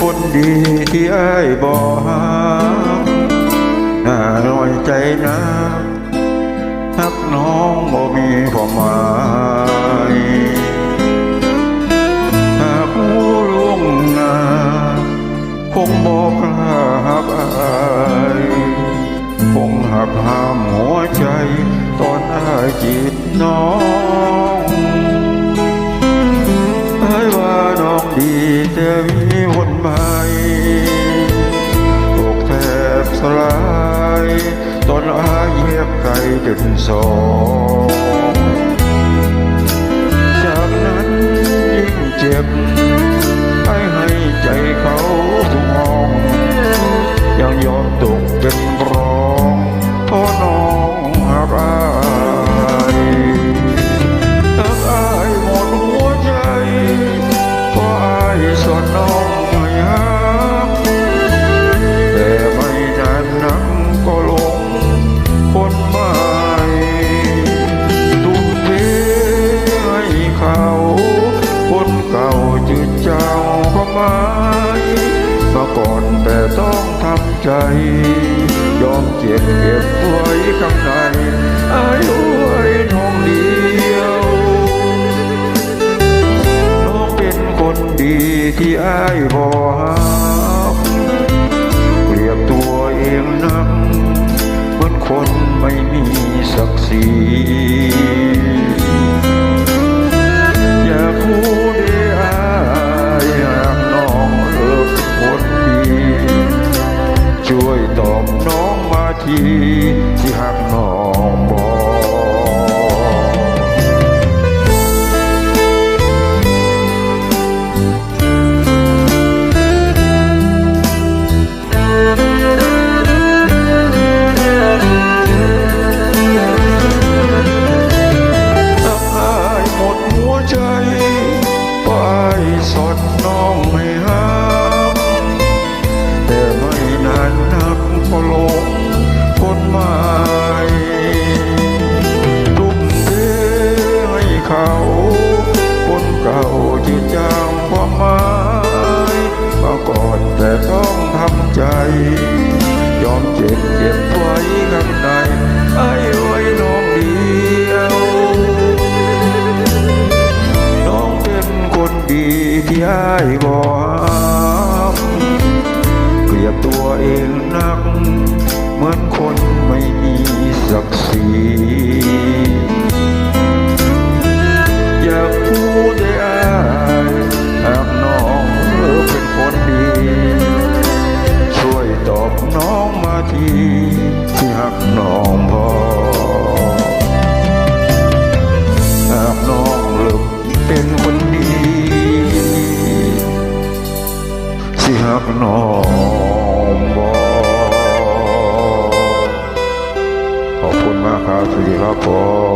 คนดีที่ไอ้ายบ่ฮักน่าน้อยใจนะฮักน้องบ่มีความหมายหากผู้ล่วงหน้าคงบอกล้าหักอายคงหักห้ามหัวใจ ตอนอายจีบน้องเอ้ยว่าน้องดีแต่มีว ไก่จนสองจากนั้นยิ่งเจ็บให้ให้ใจเขาทุกห้องยังยอมตกเป็นรอง เก่าจืดจาก็ไม่มาก่อนแต่ต้องทำใจ ยอมเจ็บเก็บไว้ข้างในอายุไว้น้องเดียวน้องเป็นคนดีที่อายบ่ฮักเปรียบตัวเองนักเหมือนคนไม่มีศักดิ์ศรี เก่าที่จางความหมายมาก่อนแต่ต้องทำใจ ยอมเจ็บเจ็บไว้ข้างในไอ้ไว้น้องเดียว น้องเป็นคนดีที่อ้บอกเกลียดตัวเองนัก เหมือนคนไม่มีศักดิ์ศรีอยากพูด สิหักน้องบอขอบคุณมากครับสวัสดีครับผม